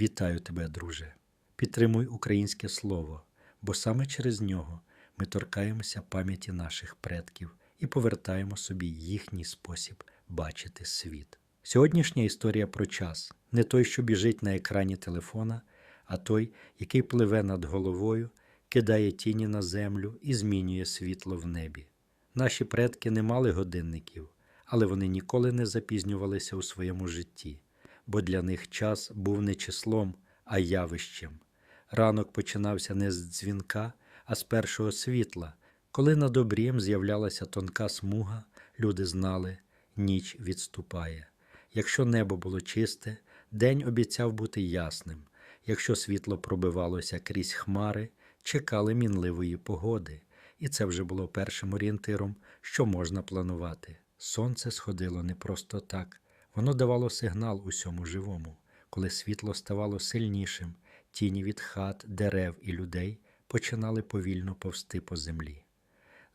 Вітаю тебе, друже. Підтримуй українське слово, бо саме через нього ми торкаємося пам'яті наших предків і повертаємо собі їхній спосіб бачити світ. Сьогоднішня історія про час не той, що біжить на екрані телефона, а той, який пливе над головою, кидає тіні на землю і змінює світло в небі. Наші предки не мали годинників, але вони ніколи не запізнювалися у своєму житті, бо для них час був не числом, а явищем. Ранок починався не з дзвінка, а з першого світла. Коли над обрієм з'являлася тонка смуга, люди знали, ніч відступає. Якщо небо було чисте, день обіцяв бути ясним. Якщо світло пробивалося крізь хмари, чекали мінливої погоди, і це вже було першим орієнтиром, що можна планувати. Сонце сходило не просто так, воно давало сигнал усьому живому. Коли світло ставало сильнішим, тіні від хат, дерев і людей починали повільно повсти по землі.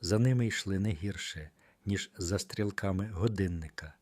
За ними йшли не гірше, ніж за стрілками годинника.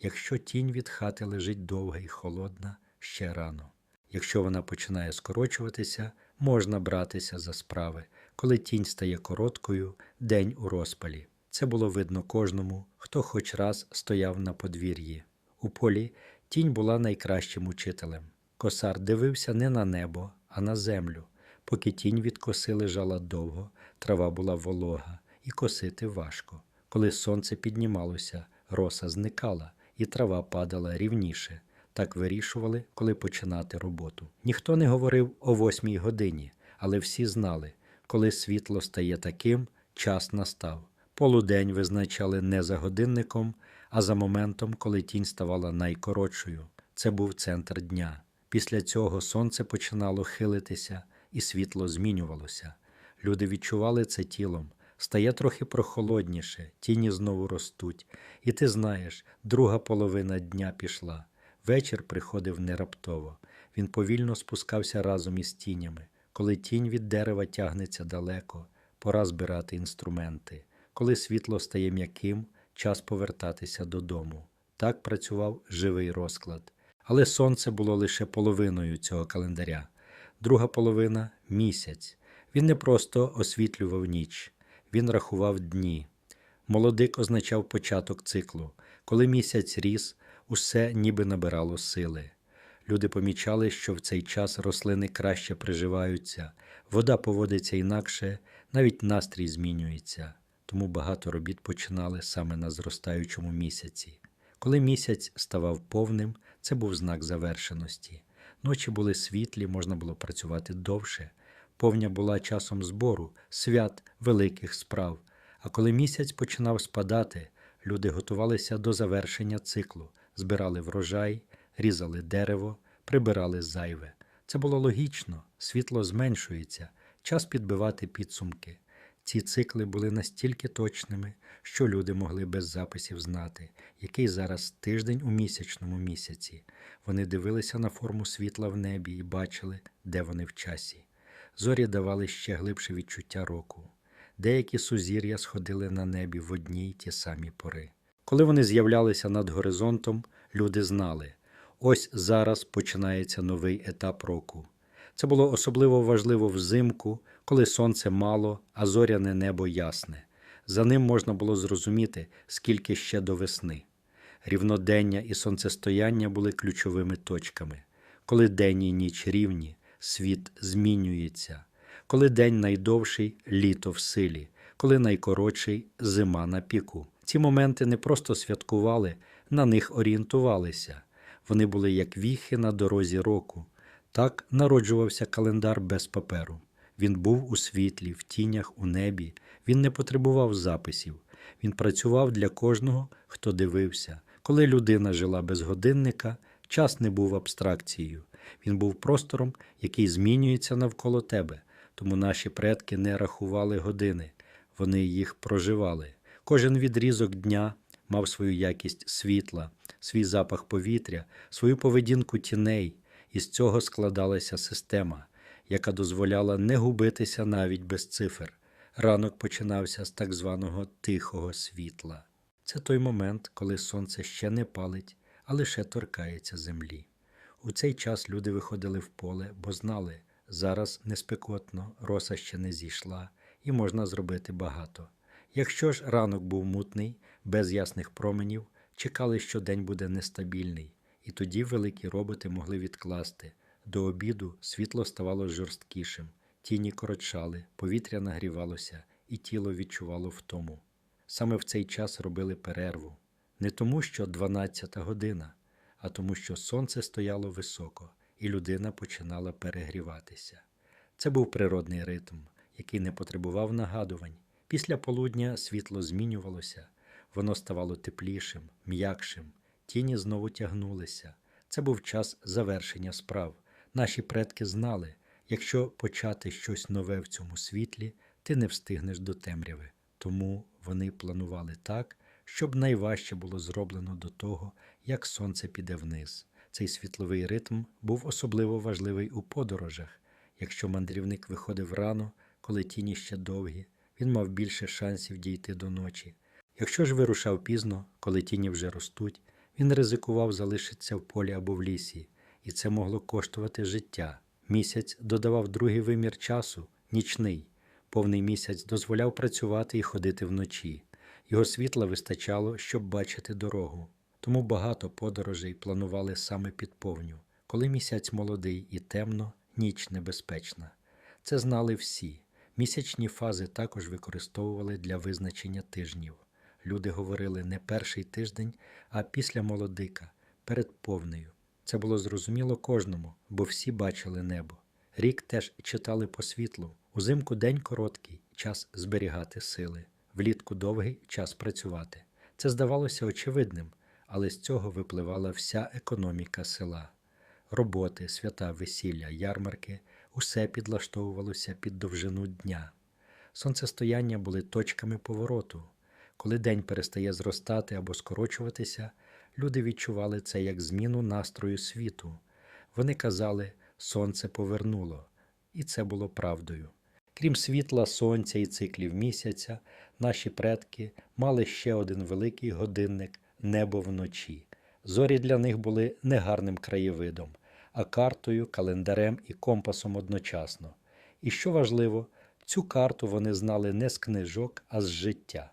Якщо тінь від хати лежить довга і холодна, ще рано. Якщо вона починає скорочуватися, можна братися за справи. Коли тінь стає короткою, день у розпалі. Це було видно кожному, хто хоч раз стояв на подвір'ї. У полі тінь була найкращим учителем. Косар дивився не на небо, а на землю. Поки тінь від коси лежала довго, трава була волога, і косити важко. Коли сонце піднімалося, роса зникала, і трава падала рівніше. Так вирішували, коли починати роботу. Ніхто не говорив о восьмій годині, але всі знали, коли світло стає таким, час настав. Полудень визначали не за годинником, а за моментом, коли тінь ставала найкоротшою. Це був центр дня. Після цього сонце починало хилитися, і світло змінювалося. Люди відчували це тілом. Стає трохи прохолодніше, тіні знову ростуть, і ти знаєш, друга половина дня пішла. Вечір приходив не раптово. Він повільно спускався разом із тінями. Коли тінь від дерева тягнеться далеко, пора збирати інструменти. Коли світло стає м'яким, час повертатися додому. Так працював живий розклад. Але сонце було лише половиною цього календаря. Друга половина місяць. Він не просто освітлював ніч, він рахував дні. Молодик означав початок циклу. Коли місяць ріс, усе ніби набирало сили. Люди помічали, що в цей час рослини краще приживаються, вода поводиться інакше, навіть настрій змінюється. Тому багато робіт починали саме на зростаючому місяці. Коли місяць ставав повним, це був знак завершеності. Ночі були світлі, можна було працювати довше. Повня була часом збору, свят, великих справ. А коли місяць починав спадати, люди готувалися до завершення циклу, збирали врожай, різали дерево, прибирали зайве. Це було логічно, світло зменшується, час підбивати підсумки. Ці цикли були настільки точними, що люди могли без записів знати, який зараз тиждень у місячному місяці. Вони дивилися на форму світла в небі і бачили, де вони в часі. Зорі давали ще глибше відчуття року. Деякі сузір'я сходили на небі в одні й ті самі пори. Коли вони з'являлися над горизонтом, люди знали, ось зараз починається новий етап року. Це було особливо важливо взимку, коли сонце мало, а зоряне небо ясне. За ним можна було зрозуміти, скільки ще до весни. Рівнодення і сонцестояння були ключовими точками. Коли день і ніч рівні, світ змінюється. Коли день найдовший літо в силі, коли найкоротший зима на піку. Ці моменти не просто святкували, на них орієнтувалися. Вони були як віхи на дорозі року. Так народжувався календар без паперу. Він був у світлі, в тінях, у небі. Він не потребував записів. Він працював для кожного, хто дивився. Коли людина жила без годинника, час не був абстракцією. Він був простором, який змінюється навколо тебе. Тому наші предки не рахували години, вони їх проживали. Кожен відрізок дня мав свою якість світла, свій запах повітря, свою поведінку тіней, і з цього складалася система, яка дозволяла не губитися навіть без цифр. Ранок починався з так званого тихого світла. Це той момент, коли сонце ще не палить, а лише торкається землі. У цей час люди виходили в поле, бо знали, зараз не спекотно, роса ще не зійшла, і можна зробити багато. Якщо ж ранок був мутний, без ясних променів, чекали, що день буде нестабільний, і тоді великі роботи могли відкласти. До обіду світло ставало жорсткішим, тіні коротшали, повітря нагрівалося, і тіло відчувало втому. Саме в цей час робили перерву. Не тому, що 12 година, а тому, що сонце стояло високо, і людина починала перегріватися. Це був природний ритм, який не потребував нагадувань. Після полудня світло змінювалося, воно ставало теплішим, м'якшим, тіні знову тягнулися. Це був час завершення справ. Наші предки знали, якщо почати щось нове в цьому світлі, ти не встигнеш до темряви. Тому вони планували так, щоб найважче було зроблено до того, як сонце піде вниз. Цей світловий ритм був особливо важливий у подорожах. Якщо мандрівник виходив рано, коли тіні ще довгі, він мав більше шансів дійти до ночі. Якщо ж вирушав пізно, коли тіні вже ростуть, він ризикував залишитися в полі або в лісі, і це могло коштувати життя. Місяць додавав другий вимір часу нічний. Повний місяць дозволяв працювати і ходити вночі. Його світла вистачало, щоб бачити дорогу. Тому багато подорожей планували саме під повню. Коли місяць молодий і темно, ніч небезпечна. Це знали всі. Місячні фази також використовували для визначення тижнів. Люди говорили не перший тиждень, а після молодика, перед повнею. Це було зрозуміло кожному, бо всі бачили небо. Рік теж читали по світлу. Узимку день короткий, час зберігати сили, влітку довгий час працювати. Це здавалося очевидним, але з цього випливала вся економіка села. Роботи, свята, весілля, ярмарки усе підлаштовувалося під довжину дня. Сонцестояння були точками повороту. Коли день перестає зростати або скорочуватися, люди відчували це як зміну настрою світу. Вони казали, сонце повернуло, і це було правдою. Крім світла, сонця і циклів місяця, наші предки мали ще один великий годинник небо вночі. Зорі для них були не гарним краєвидом, а картою, календарем і компасом одночасно. І що важливо, цю карту вони знали не з книжок, а з життя.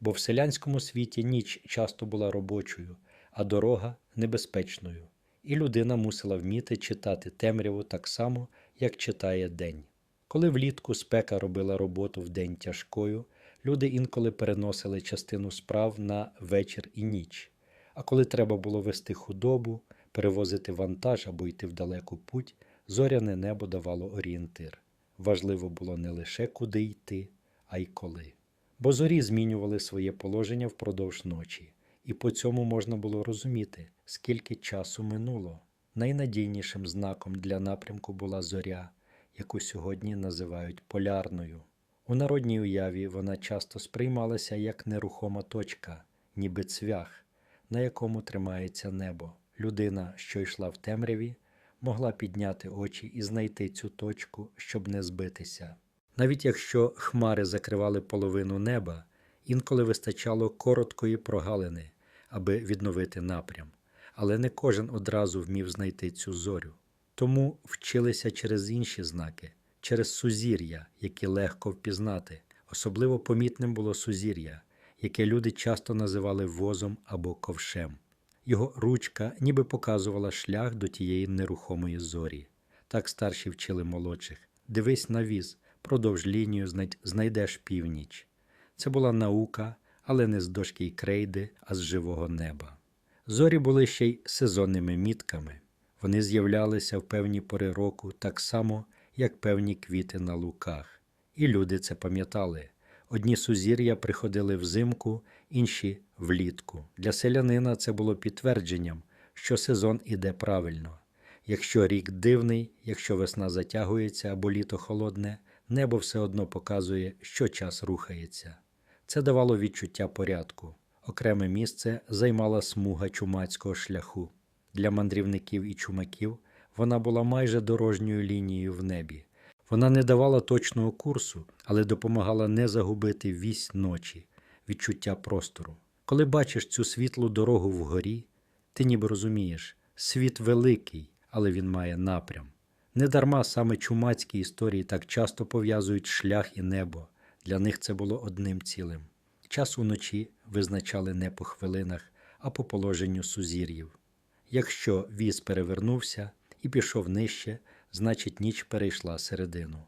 Бо в селянському світі ніч часто була робочою, а дорога небезпечною, і людина мусила вміти читати темряву так само, як читає день. Коли влітку спека робила роботу в день тяжкою, люди інколи переносили частину справ на вечір і ніч. А коли треба було вести худобу, перевозити вантаж або йти в далеку путь, зоряне небо давало орієнтир. Важливо було не лише куди йти, а й коли. Бо зорі змінювали своє положення впродовж ночі, і по цьому можна було розуміти, скільки часу минуло. Найнадійнішим знаком для напрямку була зоря, яку сьогодні називають полярною. У народній уяві вона часто сприймалася як нерухома точка, ніби цвях, на якому тримається небо. Людина, що йшла в темряві, могла підняти очі і знайти цю точку, щоб не збитися. Навіть якщо хмари закривали половину неба, інколи вистачало короткої прогалини, аби відновити напрям, але не кожен одразу вмів знайти цю зорю. Тому вчилися через інші знаки, через сузір'я, які легко впізнати. Особливо помітним було сузір'я, яке люди часто називали возом або ковшем. Його ручка ніби показувала шлях до тієї нерухомої зорі. Так старші вчили молодших. Дивись на віз, продовж лінію знайдеш північ. Це була наука, але не з дошки й крейди, а з живого неба. Зорі були ще й сезонними мітками. Вони з'являлися в певні пори року так само, як певні квіти на луках. І люди це пам'ятали. Одні сузір'я приходили взимку, інші влітку. Для селянина це було підтвердженням, що сезон іде правильно. Якщо рік дивний, якщо весна затягується або літо холодне, небо все одно показує, що час рухається. Це давало відчуття порядку. Окреме місце займала смуга чумацького шляху. Для мандрівників і чумаків вона була майже дорожньою лінією в небі. Вона не давала точного курсу, але допомагала не загубити вісь ночі, відчуття простору. Коли бачиш цю світлу дорогу вгорі, ти ніби розумієш, світ великий, але він має напрям. Недарма саме чумацькі історії так часто пов'язують шлях і небо. Для них це було одним цілим. Час уночі визначали не по хвилинах, а по положенню сузір'їв. Якщо віз перевернувся і пішов нижче, значить ніч перейшла середину.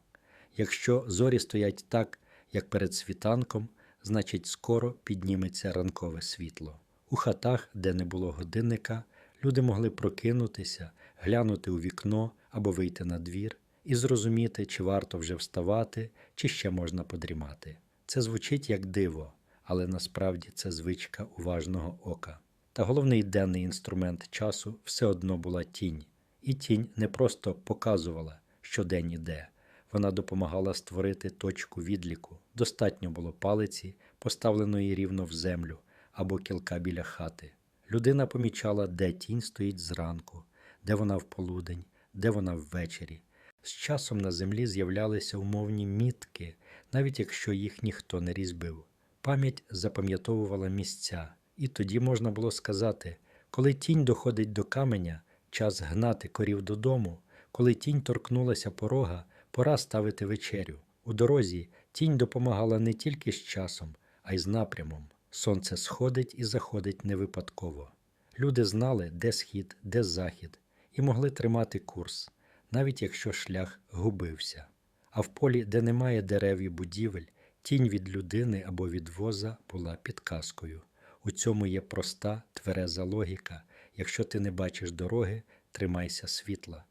Якщо зорі стоять так, як перед світанком, значить скоро підніметься ранкове світло. У хатах, де не було годинника, люди могли прокинутися, глянути у вікно або вийти на двір і зрозуміти, чи варто вже вставати, чи ще можна подрімати. Це звучить як диво, але насправді це звичка уважного ока. Та головний денний інструмент часу все одно була тінь, і тінь не просто показувала, що день іде, вона допомагала створити точку відліку. Достатньо було палиці, поставленої рівно в землю, або кілка біля хати. Людина помічала, де тінь стоїть зранку, де вона в полудень, де вона ввечері. З часом на землі з'являлися умовні мітки, навіть якщо їх ніхто не різьбив. Пам'ять запам'ятовувала місця, і тоді можна було сказати, коли тінь доходить до каменя, час гнати корів додому, коли тінь торкнулася порога, пора ставити вечерю. У дорозі тінь допомагала не тільки з часом, а й з напрямом. Сонце сходить і заходить не випадково. Люди знали, де схід, де захід, і могли тримати курс, навіть якщо шлях губився. А в полі, де немає дерев і будівель, тінь від людини або від воза була підказкою. У цьому є проста, твереза логіка. Якщо ти не бачиш дороги, тримайся світла.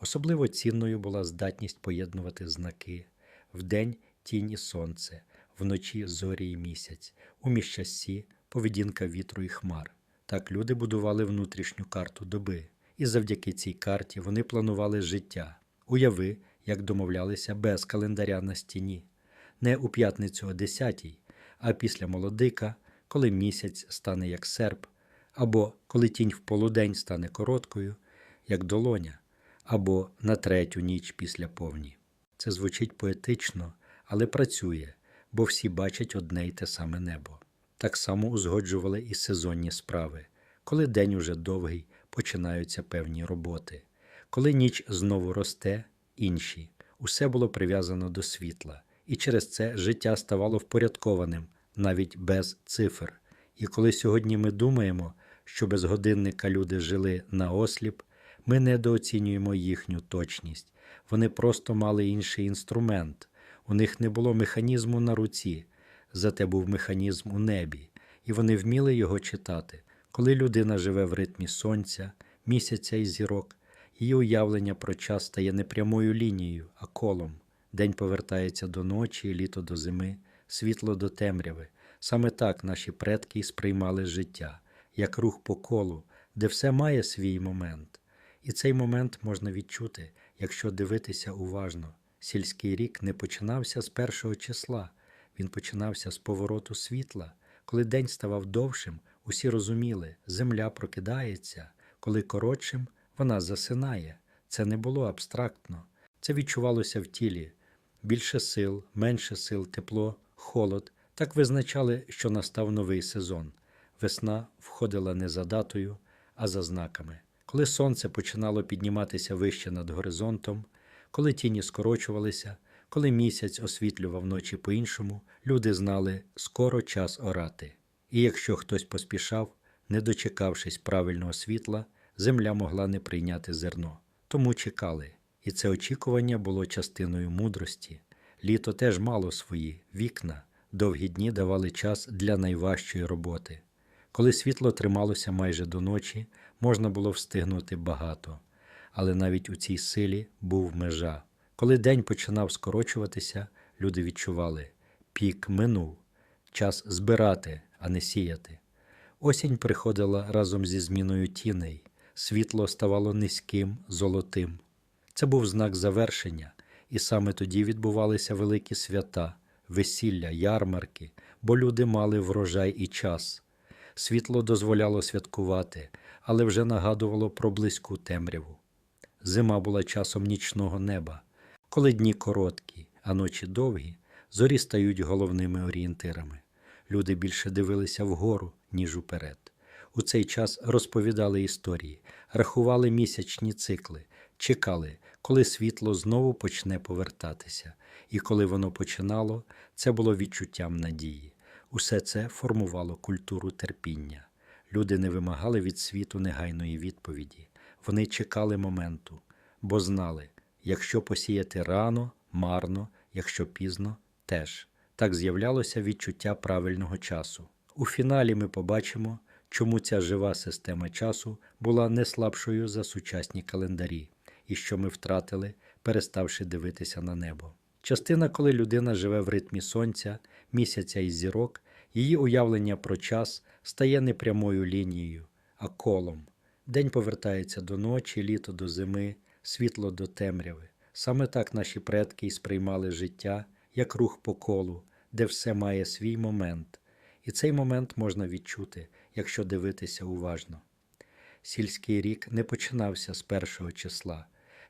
Особливо цінною була здатність поєднувати знаки вдень тінь і сонце, вночі зорі і місяць, у міщасті поведінка вітру і хмар. Так люди будували внутрішню карту доби, і завдяки цій карті вони планували життя. Уяви, як домовлялися без календаря на стіні, не у п'ятницю о десятій, а після молодика, коли місяць стане як серп, або коли тінь в полудень стане короткою, як долоня, або на третю ніч після повні. Це звучить поетично, але працює, бо всі бачать одне й те саме небо. Так само узгоджували і сезонні справи. Коли день уже довгий, починаються певні роботи. Коли ніч знову росте, інші. Усе було прив'язано до світла, і через це життя ставало впорядкованим, навіть без цифр. І коли сьогодні ми думаємо, що без годинника люди жили на осліп, ми недооцінюємо їхню точність. Вони просто мали інший інструмент. У них не було механізму на руці, зате був механізм у небі, і вони вміли його читати. Коли людина живе в ритмі сонця, місяця і зірок, її уявлення про час стає не прямою лінією, а колом. День повертається до ночі, літо до зими, світло до темряви. Саме так наші предки й сприймали життя, як рух по колу, де все має свій момент. І цей момент можна відчути, якщо дивитися уважно. Сільський рік не починався з першого числа, він починався з повороту світла. Коли день ставав довшим, усі розуміли, земля прокидається, коли коротшим вона засинає. Це не було абстрактно, це відчувалося в тілі. Більше сил, менше сил, тепло, холод так визначали, що настав новий сезон. Весна входила не за датою, а за знаками. Коли сонце починало підніматися вище над горизонтом, коли тіні скорочувалися, коли місяць освітлював ночі по-іншому, люди знали скоро час орати. І якщо хтось поспішав, не дочекавшись правильного світла, земля могла не прийняти зерно. Тому чекали, і це очікування було частиною мудрості. Літо теж мало свої вікна, довгі дні давали час для найважчої роботи. Коли світло трималося майже до ночі, можна було встигнути багато, але навіть у цій силі був межа. Коли день починав скорочуватися, люди відчували пік минув, час збирати, а не сіяти. Осінь приходила разом зі зміною тіней, світло ставало низьким, золотим. Це був знак завершення, і саме тоді відбувалися великі свята, весілля, ярмарки, бо люди мали врожай і час. Світло дозволяло святкувати, але вже нагадувало про близьку темряву. Зима була часом нічного неба. Коли дні короткі, а ночі довгі, зорі стають головними орієнтирами. Люди більше дивилися вгору, ніж уперед. У цей час розповідали історії, рахували місячні цикли, чекали, коли світло знову почне повертатися. І коли воно починало, це було відчуттям надії. Усе це формувало культуру терпіння. Люди не вимагали від світу негайної відповіді. Вони чекали моменту, бо знали, якщо посіяти рано, марно, якщо пізно, теж. Так з'являлося відчуття правильного часу. У фіналі ми побачимо, чому ця жива система часу була не слабшою за сучасні календарі, і що ми втратили, переставши дивитися на небо. Частина, коли людина живе в ритмі сонця, місяця і зірок, її уявлення про час стає не прямою лінією, а колом. День повертається до ночі, літо до зими, світло до темряви. Саме так наші предки й сприймали життя як рух по колу, де все має свій момент. І цей момент можна відчути, якщо дивитися уважно. Сільський рік не починався з першого числа,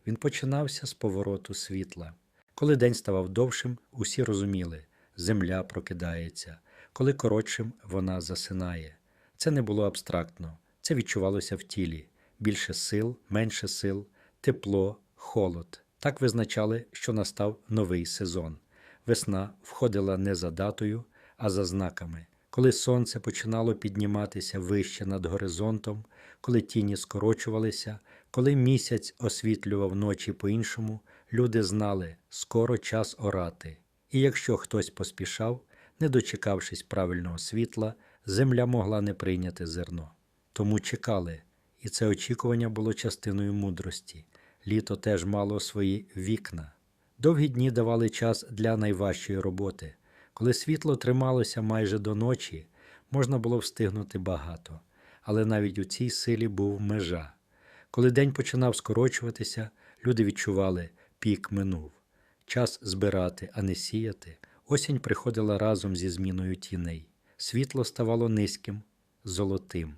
він починався з повороту світла. Коли день ставав довшим, усі розуміли, земля прокидається, коли коротшим вона засинає. Це не було абстрактно, це відчувалося в тілі більше сил, менше сил, тепло, холод. Так визначали, що настав новий сезон. Весна входила не за датою, а за знаками. Коли сонце починало підніматися вище над горизонтом, коли тіні скорочувалися, коли місяць освітлював ночі по-іншому, люди знали, скоро час орати. І якщо хтось поспішав, не дочекавшись правильного світла, земля могла не прийняти зерно. Тому чекали, і це очікування було частиною мудрості. Літо теж мало свої вікна. Довгі дні давали час для найважчої роботи. Коли світло трималося майже до ночі, можна було встигнути багато, але навіть у цій силі був межа. Коли день починав скорочуватися, люди відчували, пік минув. Час збирати, а не сіяти. Осінь приходила разом зі зміною тіней. Світло ставало низьким, золотим.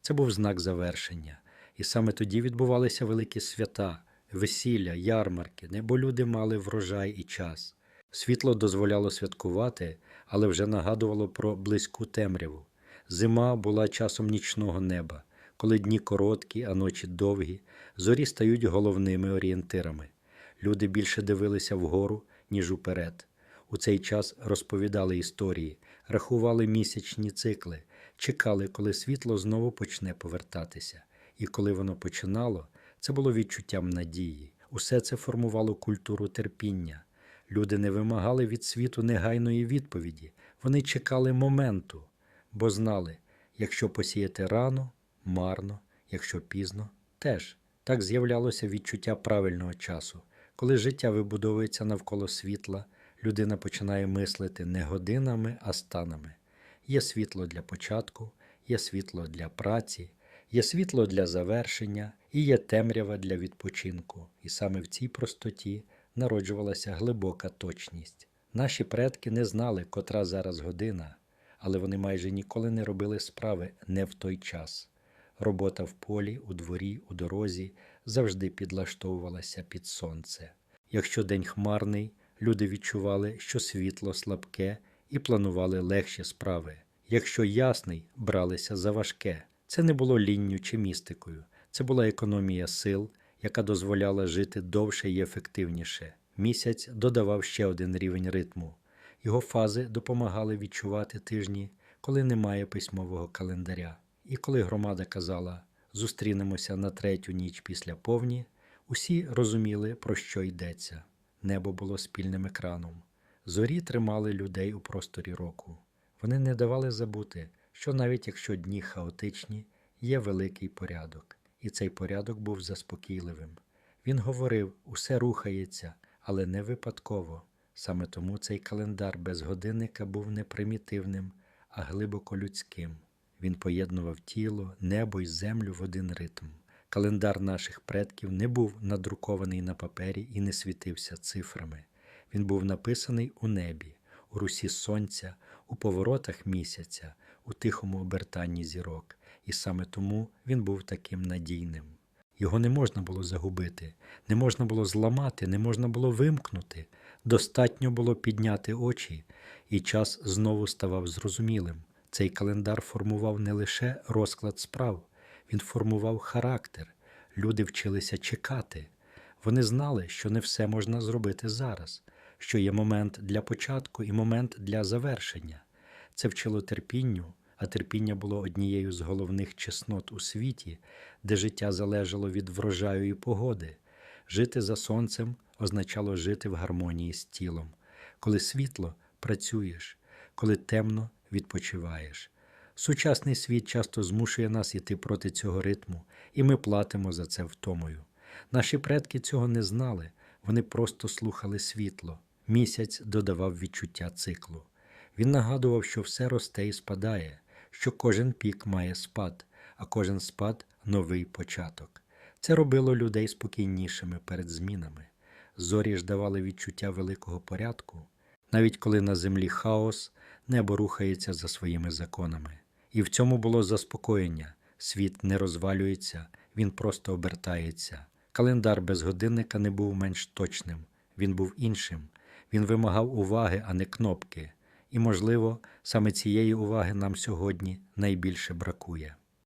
Це був знак завершення. І саме тоді відбувалися великі свята, весілля, ярмарки, небо люди мали врожай і час. Світло дозволяло святкувати, але вже нагадувало про близьку темряву. Зима була часом нічного неба, коли дні короткі, а ночі довгі, зорі стають головними орієнтирами. Люди більше дивилися вгору, ніж уперед. У цей час розповідали історії, рахували місячні цикли, чекали, коли світло знову почне повертатися. І коли воно починало, це було відчуттям надії. Усе це формувало культуру терпіння. Люди не вимагали від світу негайної відповіді, вони чекали моменту, бо знали, якщо посіяти рано, марно, якщо пізно, теж так з'являлося відчуття правильного часу. Коли життя вибудовується навколо світла, людина починає мислити не годинами, а станами. Є світло для початку, є світло для праці, є світло для завершення і є темрява для відпочинку. І саме в цій простоті народжувалася глибока точність. Наші предки не знали, котра зараз година, але вони майже ніколи не робили справи не в той час. Робота в полі, у дворі, у дорозі завжди підлаштовувалася під сонце. Якщо день хмарний, люди відчували, що світло слабке і планували легші справи. Якщо ясний, бралися за важке. Це не було лінню чи містикою, це була економія сил, яка дозволяла жити довше і ефективніше. Місяць додавав ще один рівень ритму. Його фази допомагали відчувати тижні, коли немає письмового календаря. І коли громада казала зустрінемося на третю ніч після повні, усі розуміли, про що йдеться. Небо було спільним екраном. Зорі тримали людей у просторі року. Вони не давали забути, що навіть якщо дні хаотичні, є великий порядок, і цей порядок був заспокійливим. Він говорив, усе рухається, але не випадково. Саме тому цей календар без годинника був не примітивним, а глибоко людським. Він поєднував тіло, небо і землю в один ритм. Календар наших предків не був надрукований на папері і не світився цифрами. Він був написаний у небі, у русі сонця, у поворотах місяця, у тихому обертанні зірок, і саме тому він був таким надійним. Його не можна було загубити, не можна було зламати, не можна було вимкнути. Достатньо було підняти очі, і час знову ставав зрозумілим. Цей календар формував не лише розклад справ, він формував характер. Люди вчилися чекати. Вони знали, що не все можна зробити зараз, що є момент для початку і момент для завершення. Це вчило терпінню, а терпіння було однією з головних чеснот у світі, де життя залежало від врожаю і погоди. Жити за сонцем означало жити в гармонії з тілом. Коли світло працюєш, коли темно відпочиваєш. Сучасний світ часто змушує нас іти проти цього ритму, і ми платимо за це втомою. Наші предки цього не знали, вони просто слухали світло. Місяць додавав відчуття циклу. Він нагадував, що все росте і спадає, що кожен пік має спад, а кожен спад новий початок. Це робило людей спокійнішими перед змінами. Зорі ж давали відчуття великого порядку, навіть коли на землі хаос, небо рухається за своїми законами. І в цьому було заспокоєння. Світ не розвалюється, він просто обертається. Календар без годинника не був менш точним, він був іншим. Він вимагав уваги, а не кнопки. І, можливо, саме цієї уваги нам сьогодні найбільше бракує.